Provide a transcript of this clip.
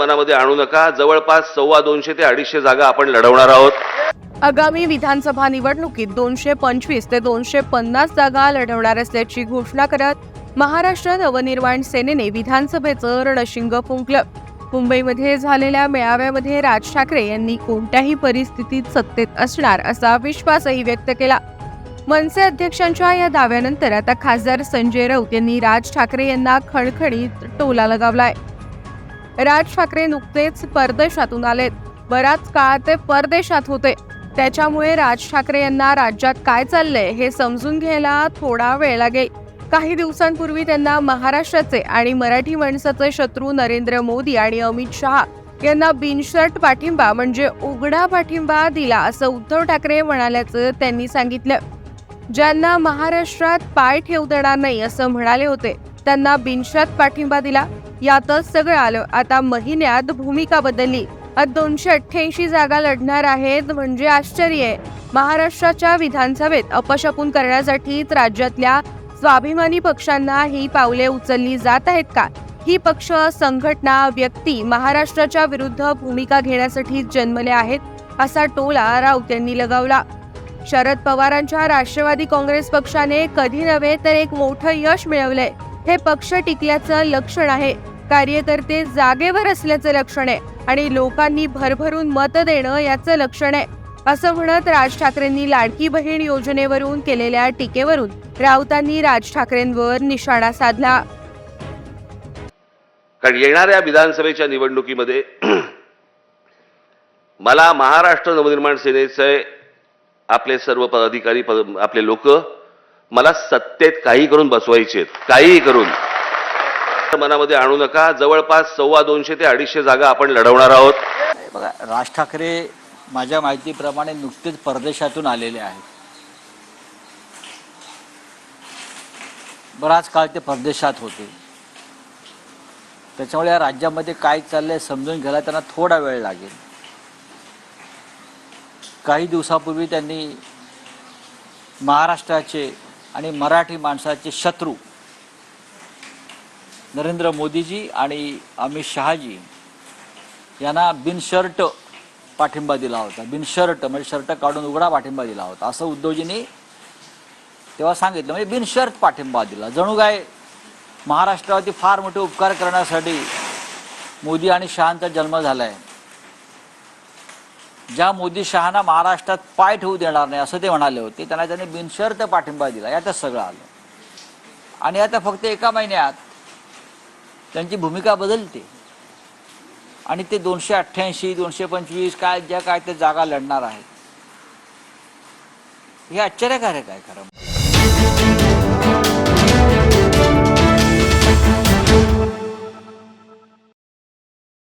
मनामध्ये आणू नका. जवळपास सव्वा दोनशे ते अडीचशे जागा आपण लढवणार आहोत. आगामी विधानसभा निवडणुकीत दोनशे पंचवीस ते दोनशे पन्नास जागा लढवणार असल्याची घोषणा करत महाराष्ट्र नवनिर्माण सेनेने विधानसभेचं रणशिंग फुंकलं. मुंबईमध्ये झालेल्या मेळाव्यामध्ये राज ठाकरे यांनी कोणत्याही परिस्थितीत सत्तेत असणार असा विश्वासही व्यक्त केला. मनसे अध्यक्षांच्या या दाव्यानंतर आता खासदार संजय राऊत यांनी राज ठाकरे यांना खणखणीत टोला लगावलाय. राज ठाकरे नुकतेच परदेशातून आलेत. बराच काळ ते परदेशात होते. त्याच्यामुळे राज ठाकरे यांना राज्यात काय चाललंय हे समजून घ्यायला थोडा वेळ लागेल. काही दिवसांपूर्वी त्यांना महाराष्ट्राचे आणि मराठी माणसाचे शत्रू नरेंद्र मोदी आणि अमित शहा यांना बिनशर्ट पाठिंबा म्हणजे उघडा पाठिंबा दिला असं उद्धव ठाकरे म्हणाल्याचं त्यांनी सांगितलं. ज्यांना महाराष्ट्रात पाय ठेवू देणार नाही असं म्हणाले होते. त्यांना बिनशर्त पाठिंबा दिला. यातच सगळं आलं. आता महिन्यात भूमिका बदलली. दोनशे अठ्ठ्याऐंशी जागा लढणार आहेत म्हणजे आश्चर्य आहे. महाराष्ट्राच्या विधानसभेत अपशकून करण्यासाठीच राज्यातल्या स्वाभिमानी पक्षांना ही पावले उचलली जात आहेत का? ही पक्ष संघटना व्यक्ती महाराष्ट्राच्या विरुद्ध भूमिका घेण्यासाठी जन्मले आहेत असा टोला राऊत यांनी लगावला. शरद पवारांच्या राष्ट्रवादी काँग्रेस पक्षाने कधी नव्हे तर एक मोठं यश मिळवलंय. हे पक्ष टिकल्याचं लक्षण आहे. कार्यकर्ते जागेवर असल्याचं लक्षण आहे आणि लोकांनी भरभरून मत देणं याचं लक्षण आहे. असं म्हणत राज ठाकरेंनी लाडकी बहीण योजनेवरून केलेल्या टीकेवरून राऊतांनी राज ठाकरेंवर निशाणा साधला. कारण येणाऱ्या विधानसभेच्या निवडणुकीमध्ये मला महाराष्ट्र नवनिर्माण सेनेचे आपले सर्व पदाधिकारी पद आपले लोक मला सत्तेत काही करून बसवायचे आहेत काहीही करून. मनामध्ये आणू नका जवळपास सव्वा दोनशे ते अडीचशे जागा आपण लढवणार आहोत. बघा राज ठाकरे माझ्या माहितीप्रमाणे नुकतेच परदेशातून आलेले आहेत. बराच काळ ते परदेशात होते. त्याच्यामुळे या राज्यामध्ये काय चाललंय समजून घ्यायला त्यांना थोडा वेळ लागेल. काही दिवसापूर्वी त्यांनी महाराष्ट्राचे आणि मराठी माणसाचे शत्रू नरेंद्र मोदीजी आणि अमित शहाजी यांना बिनशर्ट पाठिंबा दिला होता. बिनशर्ट म्हणजे शर्ट काढून उघडा पाठिंबा दिला होता. असं उद्धवजींनी तेव्हा सांगितलं. म्हणजे बिनशर्त पाठिंबा दिला. जणू काय महाराष्ट्रावरती फार मोठे उपकार करण्यासाठी मोदी आणि शहांचा जन्म झाला आहे ज्या मोदी शहाना महाराष्ट्रात पाय ठेवू देणार नाही असं ते म्हणाले होते. त्यांना त्यांनी बिनशर्त पाठिंबा दिला. यातच सगळं आलं. आणि आता फक्त एका महिन्यात त्यांची भूमिका बदलते. आणि ते दोनशे अठ्ठ्याऐंशी दोनशे पंचवीस काय ज्या काय ते जागा लढणार आहेत. हे आश्चर्यकारक आहे खरं.